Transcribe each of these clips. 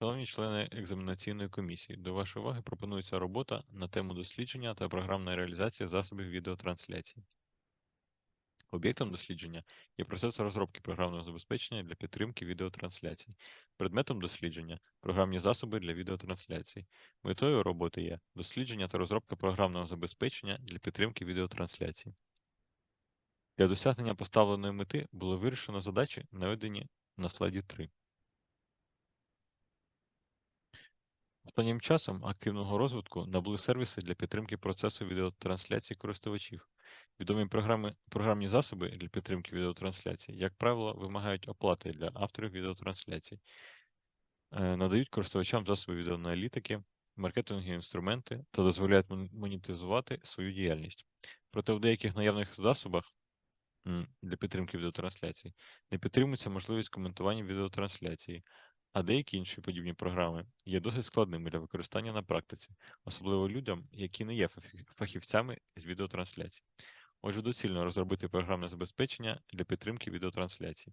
Шановні члени екзаменаційної комісії, до вашої уваги пропонується робота на тему дослідження та програмної реалізації засобів відеотрансляції. Об'єктом дослідження є процес розробки програмного забезпечення для підтримки відеотрансляцій. Предметом дослідження програмні засоби для відеотрансляцій. Метою роботи є дослідження та розробка програмного забезпечення для підтримки відеотрансляцій. Для досягнення поставленої мети було вирішено задачі, наведені на слайді 3. Останнім часом активного розвитку набули сервіси для підтримки процесу відеотрансляції користувачів. Відомі програми, програмні засоби для підтримки відеотрансляції, як правило, вимагають оплати для авторів відеотрансляцій, е, надають користувачам засоби відеоаналітики, маркетингові інструменти та дозволяють монетизувати свою діяльність. Проте в деяких наявних засобах для підтримки відеотрансляцій не підтримується можливість коментування відеотрансляції, а деякі інші подібні програми є досить складними для використання на практиці, особливо людям, які не є фахівцями з відеотрансляцій. Отже, доцільно розробити програмне забезпечення для підтримки відеотрансляцій.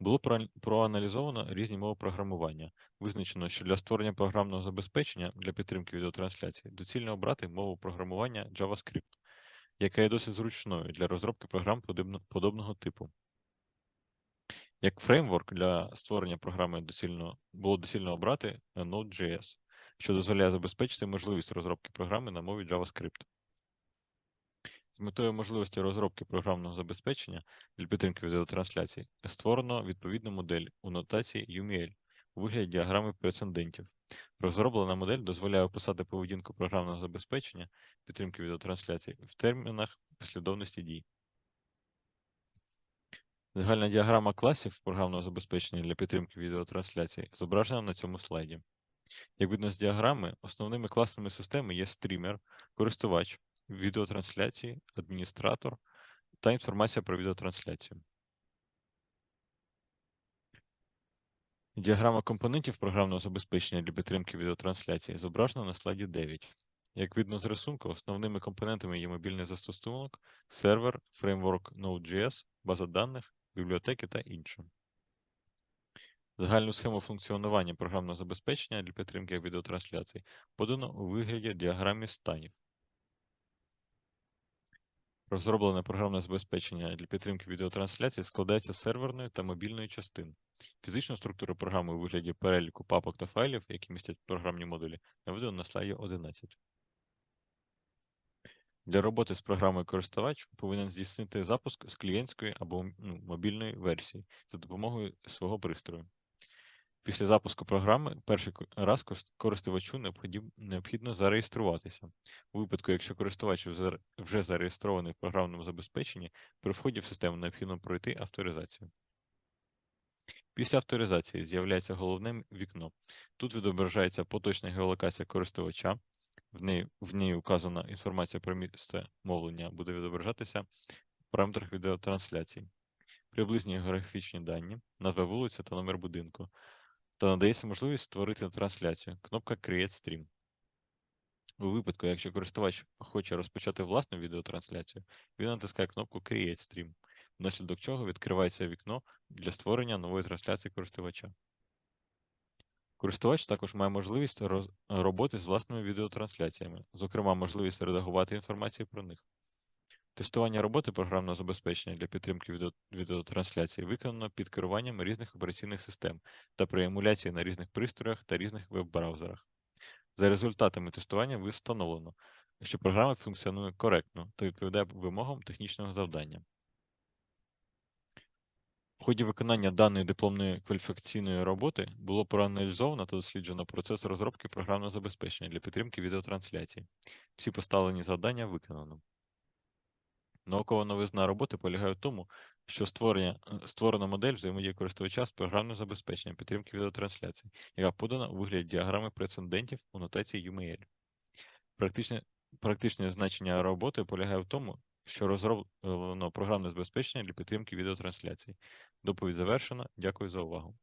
Було проаналізовано різні мови програмування. Визначено, що для створення програмного забезпечення для підтримки відеотрансляцій доцільно обрати мову програмування JavaScript, яка є досить зручною для розробки програм подобного типу. Як фреймворк для створення програми доцільно було доцільно обрати Node.js, що дозволяє забезпечити можливість розробки програми на мові JavaScript. З метою можливості розробки програмного забезпечення для підтримки відеотрансляцій створено відповідну модель у нотації UML у вигляді діаграми прецедентів. Розроблена модель дозволяє описати поведінку програмного забезпечення підтримки відеотрансляцій в термінах послідовності дій. Загальна діаграма класів програмного забезпечення для підтримки відеотрансляцій зображена на цьому слайді. Як видно з діаграми, основними класами системи є стрімер, користувач, відеотрансляції, адміністратор та інформація про відеотрансляцію. Діаграма компонентів програмного забезпечення для підтримки відеотрансляції зображена на слайді 9. Як видно з рисунку, основними компонентами є мобільний застосунок, сервер, фреймворк Node.js, база даних, бібліотеки та інше. Загальну схему функціонування програмного забезпечення для підтримки відеотрансляцій подано у вигляді діаграми станів. Розроблене програмне забезпечення для підтримки відеотрансляцій складається з серверної та мобільної частин. Фізичну структуру програми у вигляді переліку папок та файлів, які містять програмні модулі, наведено на слайді 11. Для роботи з програмою користувач повинен здійснити запуск з клієнтської або ну, мобільної версії за допомогою свого пристрою. Після запуску програми перший раз користувачу необхідно зареєструватися. У випадку, якщо користувач вже- зареєстрований в програмному забезпеченні, при вході в систему необхідно пройти авторизацію. Після авторизації з'являється головне вікно. Тут відображається поточна геолокація користувача. В ній, в ній указана інформація про місце мовлення буде відображатися в параметрах відеотрансляції. Приблизні географічні дані, назва вулиці та номер будинку. Та надається можливість створити трансляцію. Кнопка Create Stream. У випадку, якщо користувач хоче розпочати власну відеотрансляцію, він натискає кнопку Create Stream, внаслідок чого відкривається вікно для створення нової трансляції користувача. Користувач також має можливість роз- роботи з власними відеотрансляціями, зокрема, можливість редагувати інформацію про них. Тестування роботи програмного забезпечення для підтримки відео- відеотрансляції виконано під керуванням різних операційних систем та при емуляції на різних пристроях та різних веб-браузерах. За результатами тестування встановлено, що програма функціонує коректно та відповідає вимогам технічного завдання. В ході виконання даної дипломної кваліфікаційної роботи було проаналізовано та досліджено процес розробки програмного забезпечення для підтримки відеотрансляції. Всі поставлені завдання виконано. Наукова новизна роботи полягає в тому, що створення, е, створена модель взаємодії користувача з програмним забезпеченням підтримки відеотрансляцій, яка подана у вигляді діаграми прецедентів у нотації UML. Практичне, практичне значення роботи полягає в тому, що розроблено програмне забезпечення для підтримки відеотрансляцій. Доповідь завершена. Дякую за увагу.